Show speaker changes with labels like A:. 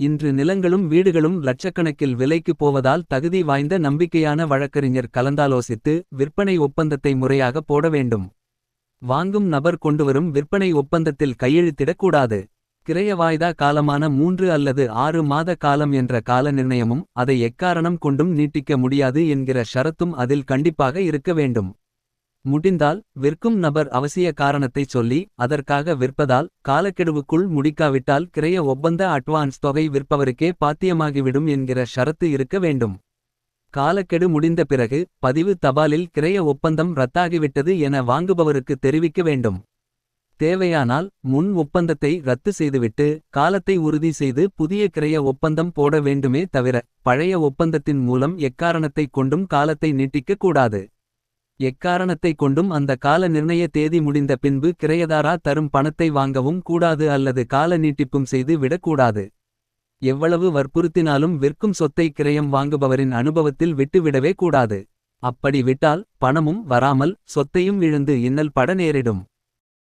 A: இன்று நிலங்களும் வீடுகளும் லட்சக்கணக்கில் விலைக்கு போவதால் தகுதி வாய்ந்த நம்பிக்கையான வழக்கறிஞர் கலந்தாலோசித்து விற்பனை ஒப்பந்தத்தை முறையாக போட வேண்டும். வாங்கும் நபர் கொண்டுவரும் விற்பனை ஒப்பந்தத்தில் கையெழுத்திடக் கூடாது. கிரைய வாய்தா காலமான மூன்று அல்லது ஆறு மாத காலம் என்ற கால நிர்ணயமும் அதை எக்காரணம் கொண்டும் நீட்டிக்க முடியாது என்கிற ஷரத்தும் அதில் கண்டிப்பாக இருக்க வேண்டும். முடிந்தால் விற்கும் நபர் அவசிய காரணத்தைச் சொல்லி அதற்காக விற்பதால் காலக்கெடுவுக்குள் முடிக்காவிட்டால் கிரைய ஒப்பந்த அட்வான்ஸ் தொகை விற்பவருக்கே பாத்தியமாகிவிடும் என்கிற ஷரத்து இருக்க வேண்டும். காலக்கெடு முடிந்த பிறகு பதிவு தபாலில் கிரைய ஒப்பந்தம் ரத்தாகிவிட்டது என வாங்குபவருக்கு தெரிவிக்க வேண்டும். தேவையானால் முன் ஒப்பந்தத்தை ரத்து செய்துவிட்டு காலத்தை உறுதி செய்து புதிய கிரைய ஒப்பந்தம் போட வேண்டுமே தவிர பழைய ஒப்பந்தத்தின் மூலம் எக்காரணத்தைக் கொண்டும் காலத்தை நீட்டிக்க கூடாது. எக்காரணத்தை கொண்டும் அந்த கால நிர்ணய தேதி முடிந்த பின்பு கிரையதாரா தரும் பணத்தை வாங்கவும் கூடாது அல்லது கால நீட்டிப்பும் செய்து விடக்கூடாது. எவ்வளவு வற்புறுத்தினாலும் விற்கும் சொத்தை கிரயம் வாங்குபவரின் அனுபவத்தில் விட்டுவிடவே கூடாது. அப்படி விட்டால் பணமும் வராமல் சொத்தையும் இழந்து இன்னல் பட நேரிடும்.